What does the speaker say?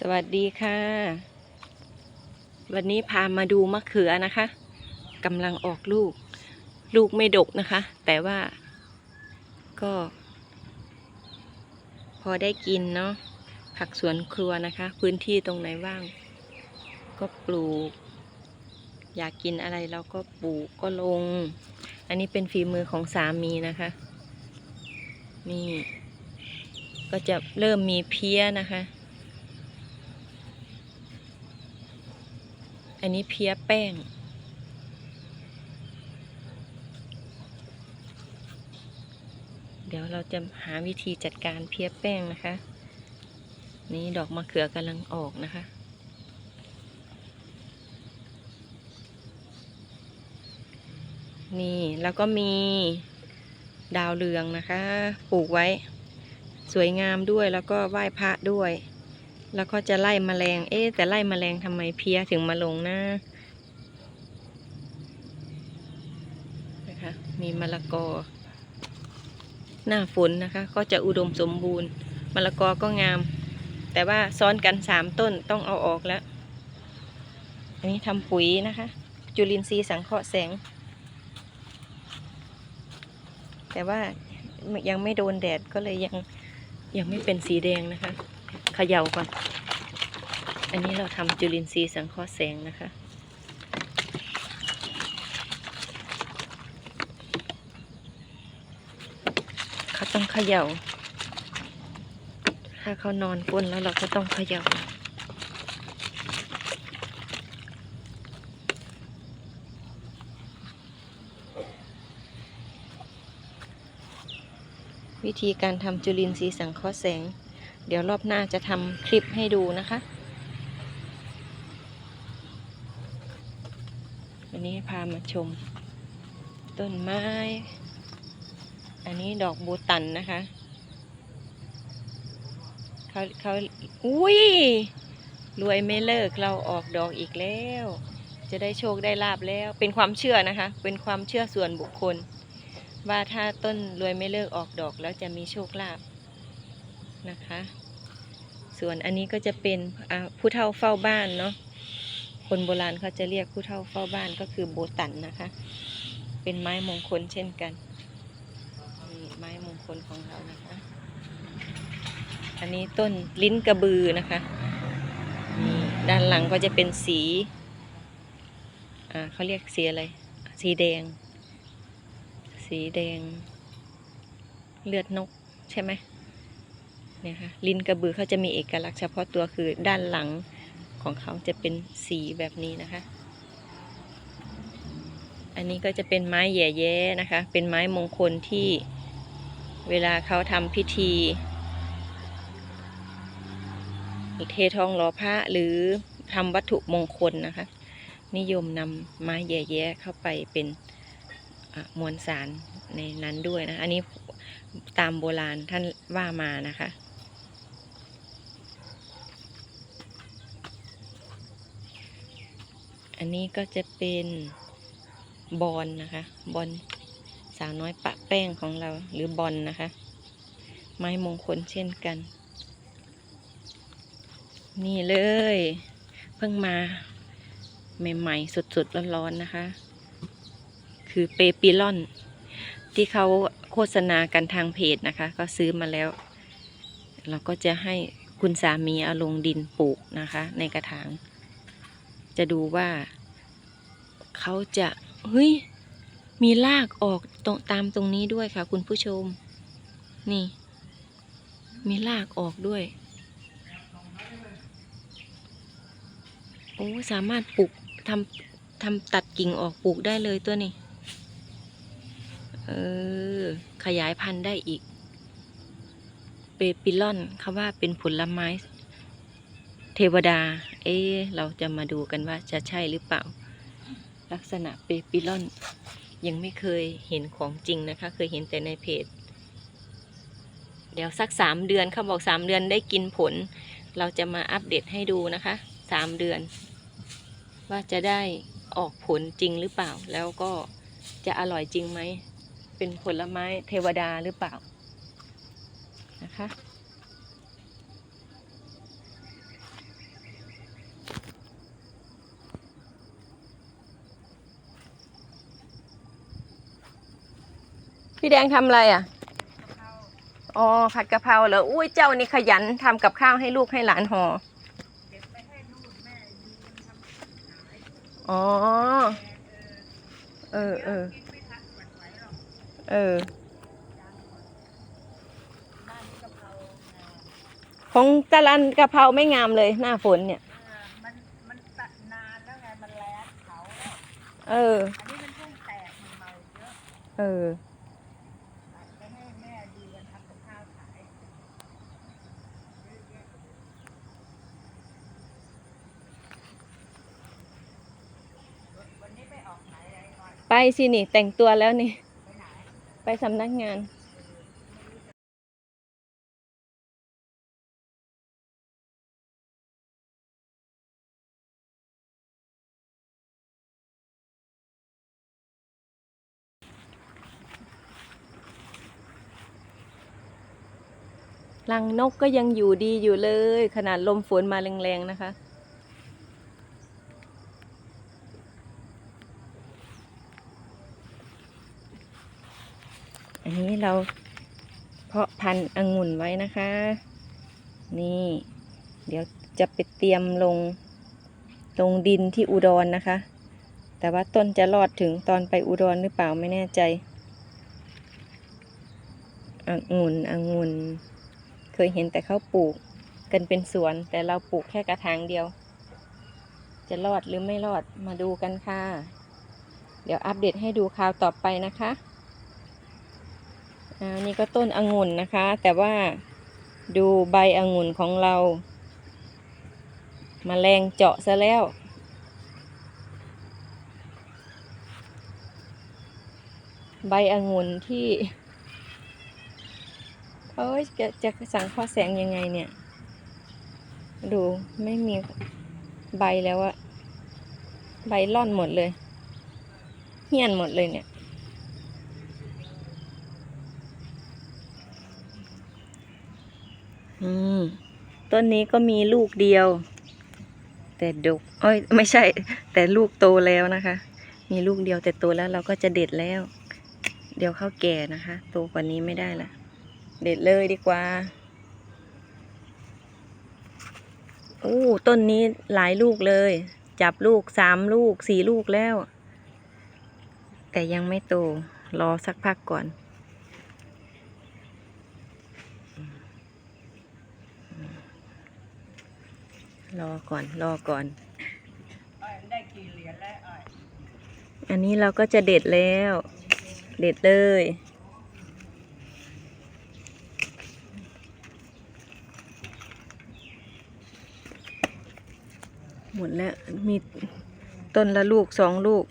สวัสดีค่ะ วันนี้พามาดูมะเขือนะคะกำลังออกลูก ลูกไม่ดกนะคะ แต่ว่าก็ พอได้กินเนาะผักสวนครัวนะคะ พื้นที่ตรงไหนว่าง ก็ปลูก อยากกินอะไรเราก็ปลูกก็ลง อันนี้เป็นฝีมือของสามีนะคะ นี่ ก็จะเริ่มมีเพี้ยนะคะ อันนี้เพี้ยแป้ง เดี๋ยวเราจะหาวิธีจัดการเพี้ยแป้งนะคะ นี่ดอกมะเขือกำลังออกนะคะนี่แล้วก็มีดาวเรืองนะคะ ปลูกไว้ สวยงามด้วยแล้วก็ไหว้พระด้วย แล้วก็จะไล่มแมลง เอ๊แต่ไล่มแมลงทำไมเพี้ยถึงมาลงนะนะคะ มีมะละกอ หน้าฝนนะคะ ก็จะอุดมสมบูรณ์มะละกอก็งาม แต่ว่าซ้อนกันสามต้นต้องเอาออกแล้ว อันนี้ทำปุ๋ยนะคะ จุลินทรีย์สังเคราะห์แสง แต่ว่ายังไม่โดนแดดก็เลยยังยังไม่เป็นสีแดงนะคะ เขย่าก่อน อันนี้เราทำจุลินทรีย์สังเคราะห์แสงนะคะ เขาต้องเขย่า ถ้าเขานอนก้นแล้วเราก็ต้องเขย่าวิธีการทำจุลินทรีย์สังเคราะห์แสง เดี๋ยวรอบหน้าจะทำคลิปให้ดูนะคะวันนี้พามาชม ต้นไม้ อันนี้ดอกบูตันนะคะเขาเขาอุ้ยรวยไม่เลิกเราออกดอกอีกแล้ว จะได้โชคได้ลาบแล้ว เป็นความเชื่อนะคะ เป็นความเชื่อส่วนบุคคล ว่าถ้าต้นรวยไม่เลิกออกดอกแล้วจะมีโชคลาภ นะคะ ส่วนอันนี้ก็จะเป็นผู้เฒ่าเฝ้าบ้านเนาะคนโบราณเขาจะเรียกผู้เฒ่าเฝ้าบ้านก็คือโบตันนะคะ เป็นไม้มงคลเช่นกันนี่ไม้มงคลของเรานะคะ อันนี้ต้นลิ้นกระบือนะคะนี่ด้านหลังก็จะเป็นสีเขาเรียกสีอะไร สีแดง สีแดง เลือดนกใช่ไหม เนี่ยค่ะลิ้นกระบือเขาจะมีเอกลักษณ์เฉพาะตัวคือด้านหลังของเขาจะเป็นสีแบบนี้นะคะ อันนี้ก็จะเป็นไม้แย่แย้นะคะ เป็นไม้มงคลที่เวลาเขาทำพิธีเททองหล่อพระหรือทำวัตถุมงคลนะคะ นิยมนำไม้แย่แย้เข้าไปเป็นมวลสารในนั้นด้วยนะ อันนี้ตามโบราณท่านว่ามานะคะ อันนี้ก็จะเป็นบอลนะคะ บอลสาวน้อยปะแป้งของเราหรือบอลนะคะ ไม้มงคลเช่นกัน นี่เลย เพิ่งมาใหม่ๆสดๆร้อนๆนะคะ คือเปปิลอน ที่เขาโฆษณากันทางเพจนะคะ ก็ซื้อมาแล้ว เราก็จะให้คุณสามีเอาลงดินปลูกนะคะ ในกระถาง จะดูว่าเขาจะเฮ้ยมีรากออกตตามตรงนี้ด้วยค่ะ คุณผู้ชม นี่ มีรากออกด้วย โอ้สามารถปลูกทำทำตัดกิ่งออกปลูกได้เลยตัวนี้ เออ ขยายพันธุ์ได้อีก เปปิลอนเขาว่าเป็นผลไม้ เทวดา เอ๊เราจะมาดูกันว่าจะใช่หรือเปล่า ลักษณะเปปิลอน ยังไม่เคยเห็นของจริงนะคะ เคยเห็นแต่ในเพจ เดี๋ยวสักสามเดือนเขาบอกสามเดือนได้กินผล เราจะมาอัปเดตให้ดูนะคะสามเดือน ว่าจะได้ออกผลจริงหรือเปล่า แล้วก็จะอร่อยจริงไหม เป็นผลไม้เทวดาหรือเปล่านะคะ พี่แดงทำอะไรอะอ๋อผัดกะเพราเหรออุ้ยเจ้านี่ขยันทำกับข้าวให้ลูกให้หลานห่ออ๋อ เออเออเออของตะลันกะเพราไม่งามเลยหน้าฝนเนี่ย มันมันตัดนานแล้วไงมันแล้งเขาแล้วเออ อันนี้มันเพิ่งแตกมันเมาเยอะ เออ ตัดไปให้แม่ดีกันทำกับข้าวขาย วันนี้ไปออกไหนอะ ไปสินี่ แต่งตัวแล้วนี่ไปไหนไปสำนักงานรังนกก็ยังอยู่ดีอยู่เลย ขนาดลมฝนมาแรงๆนะคะ อันนี้เราเพาะพันธุ์องุ่นไว้นะคะ นี่ เดี๋ยวจะไปเตรียมลงลงดินที่อุดรนนะคะ แต่ว่าต้นจะรอดถึงตอนไปอุดรหรือเปล่าไม่แน่ใจองุ่นองุ่นเคยเห็นแต่เขาปลูกกันเป็นสวน แต่เราปลูกแค่กระถางเดียว จะรอดหรือไม่รอดมาดูกันค่ะ เดี๋ยวอัปเดตให้ดูคราวต่อไปนะคะ อ่านี่ก็ต้นองุ่นนะคะ แต่ว่าดูใบองุ่นของเรามาแมลงเจาะซะแล้ว ใบองุ่นที่เอ้ยจะจะสังเคระแสงยังไงเนี่ย ดูไม่มีใบแล้วอะใบล่อนหมดเลย เหี่ยนหมดเลยเนี่ย ต้นนี้ก็มีลูกเดียว แต่ดกเอ้ยไม่ใช่ แต่ลูกโตแล้วนะคะ มีลูกเดียวแต่โตแล้วเราก็จะเด็ดแล้ว เดี๋ยวเข้าแก่นะคะ โตกว่านี้ไม่ได้ละเด็ดเลยดีกว่าโอ้ต้นนี้หลายลูกเลย จับลูกสามลูกสี่ลูกแล้ว แต่ยังไม่โตรอสักพักก่อน รอก่อน รอก่อนอ้อยได้กี่เหรียญแล้วอ้อยอันนี้เราก็จะเด็ดแล้ว เด็ดเลย หมดแล้ว มีต้นละลูกสองลูก